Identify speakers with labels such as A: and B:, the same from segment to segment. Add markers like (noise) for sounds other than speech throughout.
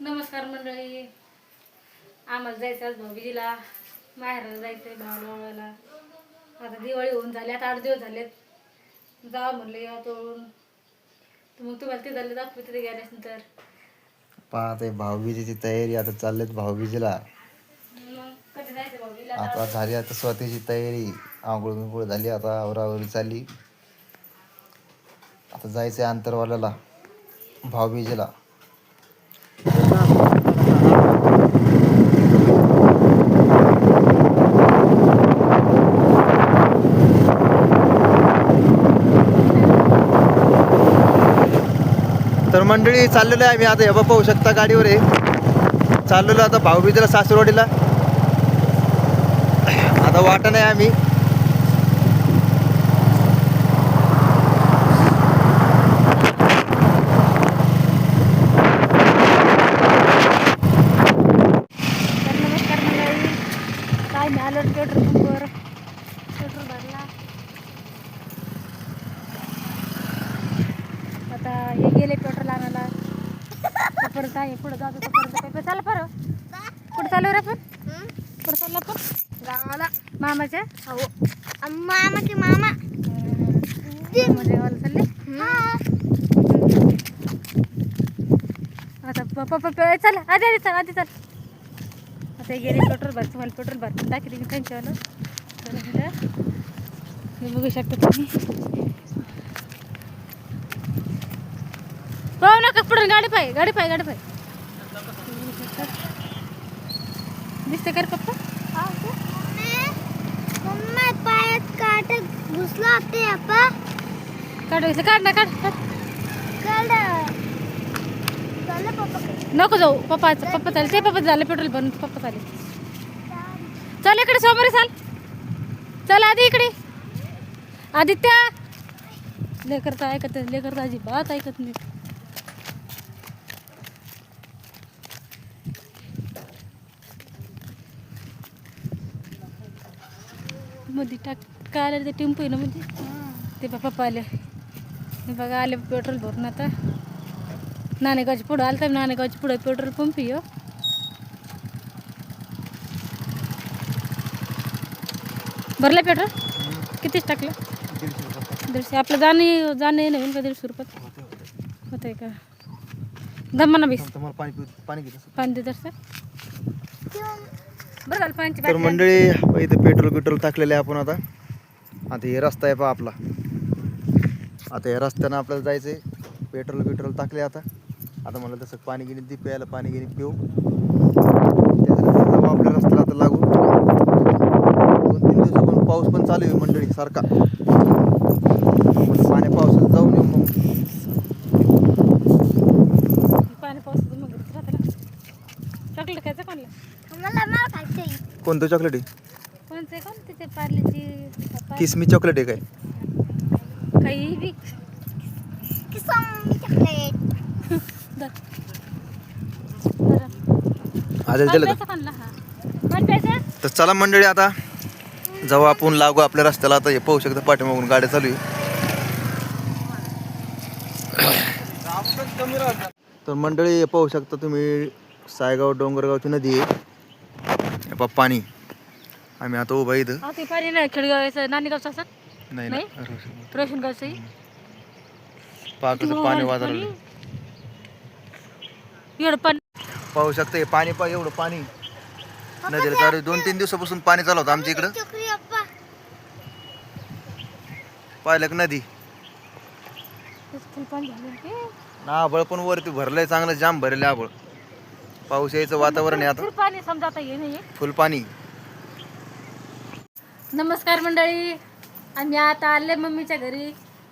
A: नमस्कार मंडळी. आम्हाला जायचं आज भाऊबीजीला. माहेराला जायचंय भावाला आता दिवाळी होऊन झाली आता आठ दिवस झालेत. जावं म्हणलं या तोडून. तर मग तुम्हाला ते झालं दाखवते तिथे गेल्यानंतर.
B: पाहते भाऊबीजेची तयारी आता चाललेत भाऊबीजेला.
A: मग कधी जायचं भाऊबीला
B: आता झाली आता स्वतःची तयारी. आंघोळ बिंघोळ झाली आता आवरावरी चालली. आता जायचंय आंतरवाल्याला भाऊबीजेला. तर मंडळी चाललेलो आहे आम्ही आता. हे पाहू शकता गाडीवर आहे चाललेलो आता भाऊबीजला सासरवाडीला. आता वाटा नाही आम्ही
A: तर नमस्कार मंडळी काय मी आलो पेट्रोल पंपवर पेट्रोल भरला आता हे गेले पेट्रोल आणायला. परत आहे पुढं जातो परत पेपर चालला पर? कुठं चालू रे आपण कुठं चालला आपण?
C: गावाला.
A: मामाच्या?
C: हो. मामा. की मामा
A: देवाला चालले? आता पप्पा चल आधी आधी चल आधी चल. आता हे गेले पेट्रोल भर तुम्हाला पेट्रोल भरपूर दाखवते मी इकडं हे बघू शकता तुम्ही. नका पुढे गाडी पाय गाडी पाय गाडी पाय. दिसते का रे पप्पा?
C: मम्मा पायात काट घुसला होते आपा
A: काढ इथलं काढ ना काढ काढ.
C: कळ झालं पप्पा
A: नको जाऊ पप्पा पप्पा चालेल ते पप्पा झालं पेट्रोल भरून पप्पा चालेल. चल इकडे समोर चाल. चल आधी इकडे. आदित्य. लेकर तर ऐकत लेकर तर अजिबात ऐकत नाही मध्ये टाक काय आलं ते टेम्पो आहे ना मध्ये? ते बा पप्पा आले. हे बघा आले पेट्रोल भरून आता. नाणेगावच्या पुढं आलं तर नाणेगावच्या पुढं पेट्रोल पंप आहे हो. भरलं पेट्रोल? कितीच टाकलं? दीडशे. आपलं जाणे जाणे नवीन का दीडशे रुपयात होत आहे का? दमाना बीस
B: तुम्हाला पाणी पाणी
A: देत सर. बरं झालं पाण्याची
B: तर मंडळी इथं पेट्रोल पेट्रोल टाकलेलं आहे आपण आता. आता हे रस्ता आहे पहा आपला. आता या रस्त्यानं आपल्याला जायचंय. पेट्रोल पेट्रोल टाकले आता. आता मला तसं पाणी गिनी ती प्यायला पाणी गिनी पिऊ. त्याच्यानंतर आपल्या रस्त्याला आता लागू. दोन तीन दिवसापासून पाऊस पण चालू आहे मंडळी सारखा पाण्या पावसात जाऊन येऊ मग
A: पाणी पावसाचं मग घरीच राहतं ना चॉकलेट खायचं कोणला
B: कोणतं चॉकलेट आहे?
A: पार्लेची
B: किसमी चॉकलेट आहे काय?
A: काही बी.
C: किसम चॉकलेट
B: आज दिलं तर चला मंडळी आता जाऊ आपण लागू आपल्या रस्त्याला. आता हे पाहू शकता पाठीमागून गाड्या चालू आहे. तर मंडळी हे पाहू शकता तुम्ही सायगाव डोंगरगावची नदी आहे. पहा पाणी आम्ही आता उभा इथं.
A: हा ते पाणी नाही खेडगावचं नाणेगावचं असं?
B: नाही
A: नाही?
B: नाही
A: रोशनगावचं
B: पहा कसं पाणी वाजवलं.
A: एवढं पण?
B: पाहू शकता हे पाणी पहा एवढं पाणी. नदीला चालू दोन तीन दिवसापासून पाणी चालू होतं आमच्या इकडं.
C: चोकरी अप्पा
B: पाहिलं का नदी?
A: फुल पाणी झालं ते
B: ना आबळ पण वरती भरलंय चांगलं जाम भरले आबळ. पाऊस यायचं वातावरण आहे आता.
A: फुल पाणी समजा आता हे नाही
B: फुल पाणी
A: नमस्कार मंडळी. आम्ही आता आले मम्मीच्या घरी.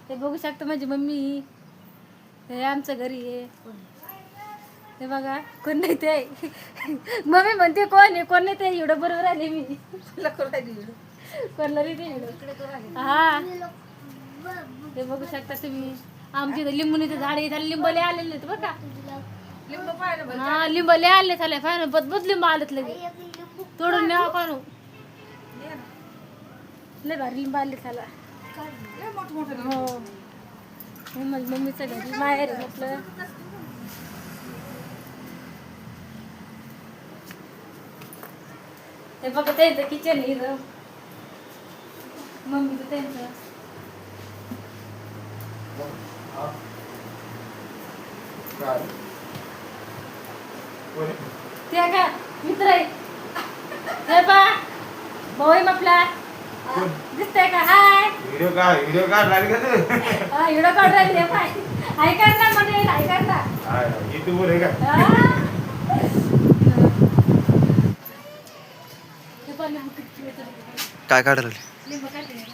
A: हे बघू शकता माझी मम्मी. हे आमच्या घरी आहे. हे बघा कोण नाही ते. मम्मी म्हणते कोण आहे? कोण नाही ते? एवढं बरोबर आले मी. कोणला रे ते एवढं हा. हे बघू शकता तुम्ही. आमच्या इथं लिंबूनीचं झाड आहे त्याला लिंबले आलेले आहेत बघा लिंब पाहिलं बरं. लय आले झाले फायन बदबद लिंब आलेत लगे तोडून न्यावा पाहू. दे लय भारी लिंब आले झाला लय मोठं मोठं लिंब. हो. माझ्या मम्मीचं घरी माहेर म्हटलं ते बघा त्यांचं किचन आहे मम्मी ते त्यांचं. का? मित्र आहे. हे पा भाऊ आहे आपला दिसतंय का? हाय.
D: व्हिडिओ का व्हिडिओ काढ लागले का तू
A: हा व्हिडिओ राहिले पाय. ऐका ना म्हणजे ऐका ना.
D: आहे का?
A: हा. हे पण ना, किती वेळ तरी.
B: काय काढायला
A: लिंबू काढले.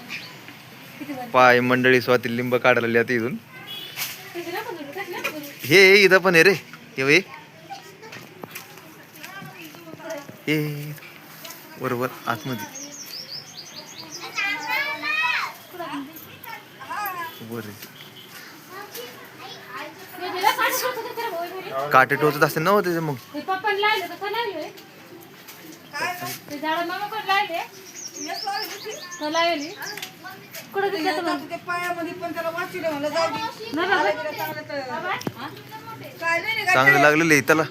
A: किती?
B: पाय मंडळी स्वाती लिंब काढायला आता इथून. हे इथं पण आहे रे. हे बघ, हे. हे बरोबर आतमध्ये. बरं.
A: हे?
B: काटे टोचत असते ना हो त्याचे मग?
E: चांगलं
B: लागलेलं आहे त्याला.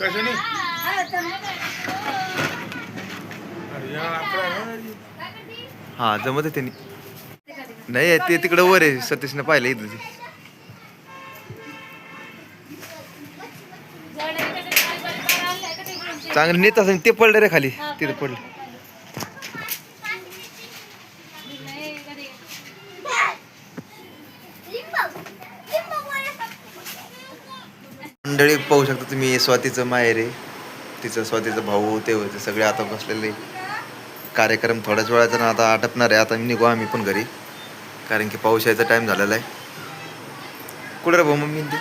D: कसं नाही
E: हा,
B: जमत आहे त्यांनी. नाही ते तिकडं वर आहे. सतीशने पाहिलं इथं. ते? चांगलं नेत असं ते पडलं रे खाली. तिथं पडलं
A: नाही, कधी.
C: लिंबू लिंबू बोला.
B: मंडळी पाहू शकता तुम्ही स्वातीचं माहेर आहे. तिचं स्वातीचं भाऊ ते होते सगळे आता बसलेले. कार्यक्रम थोड्याच वेळाचा ना आता आटपणार आहे. आता निघू आम्ही पण घरी. कारण की पाऊस यायचा टाईम झालेला आहे. कुठं रे भाऊ मम्मी? ते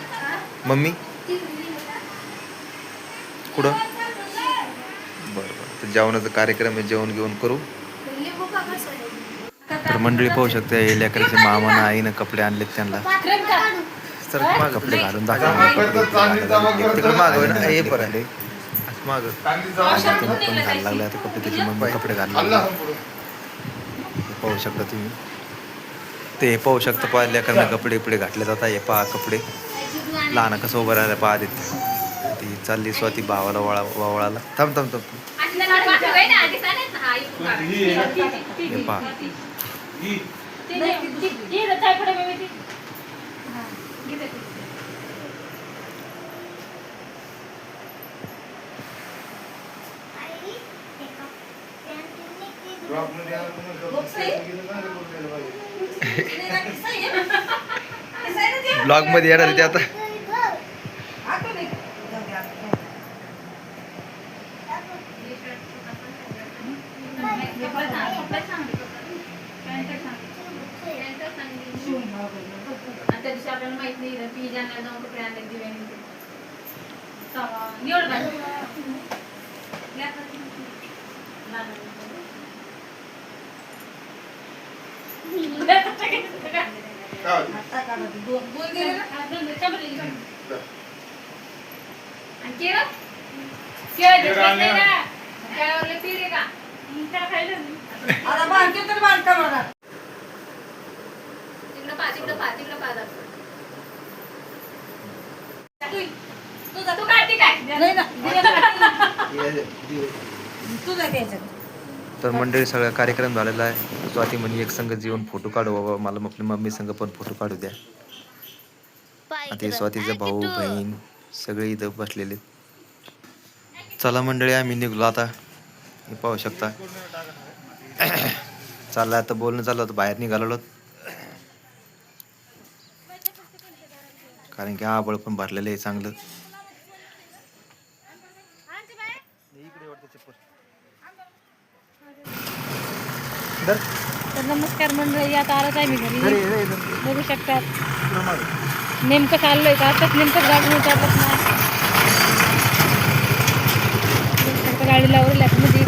B: मम्मी? कुठं? बरं बरं. तर जेवणाचा कार्यक्रम आहे जेवण घेऊन करू. तर मंडळी पाहू शकते हे लेकराचे मामानं आईनं कपडे आणलेत त्यांना. माग कपडे घालून दाखवा तिकडे ना हे पण माग
D: चांगली जाऊ
B: पण घालायला लागले आता कपडे त्याची मम्मी कपडे घालला पाहू शकता तुम्ही ते हे पाहू शकता पहा लेकरांना कपडे बिपडे घातले जातात हे पहा कपडे लहान कसं उभं राहिलं पहा तिथे ती चालली स्वाती भावाला वळा वावळाला थांब थांब थांब हे पहा ब्लॉग मध्ये येणार आता
E: पाहिजे.
A: चला, निवड बाई.
D: काय होतं?
E: आता काढा ते. दोन दोन गेले ना?
A: हा, दोन- दोन चमचे घे.
D: बरं.
A: आणि केळं? केळं
D: आणलं
A: नाही आहे का? नाही.
E: आता बांधते तर बांधता मला.
A: तिकडं पहा, तिकडं पहा, तिकडं पहा तू काढते काय?
E: तुझा
B: तर मंडळी सगळा कार्यक्रम झालेला आहे. स्वाती म्हणे एक संघ जीवन फोटो काढू बाबा. मला आपली मम्मी संघ पण फोटो काढू द्या. आता हे स्वातीचा भाऊ बहीण सगळे इथं बसलेले. चला मंडळी आम्ही निघलो आता. हे पाहू शकता. (coughs) चाललं आता बोलणं चाललं होतं बाहेर निघालो कारण की आबळ पण भरलेलं आहे चांगलं.
A: तर नमस्कार मंडळी आता आलोच आहे मी घरी बघू शकतात नेमकं चाललोय का? आताच नेमकं गाडी विचारलंच ना गाडी लावलेली आहे मध्ये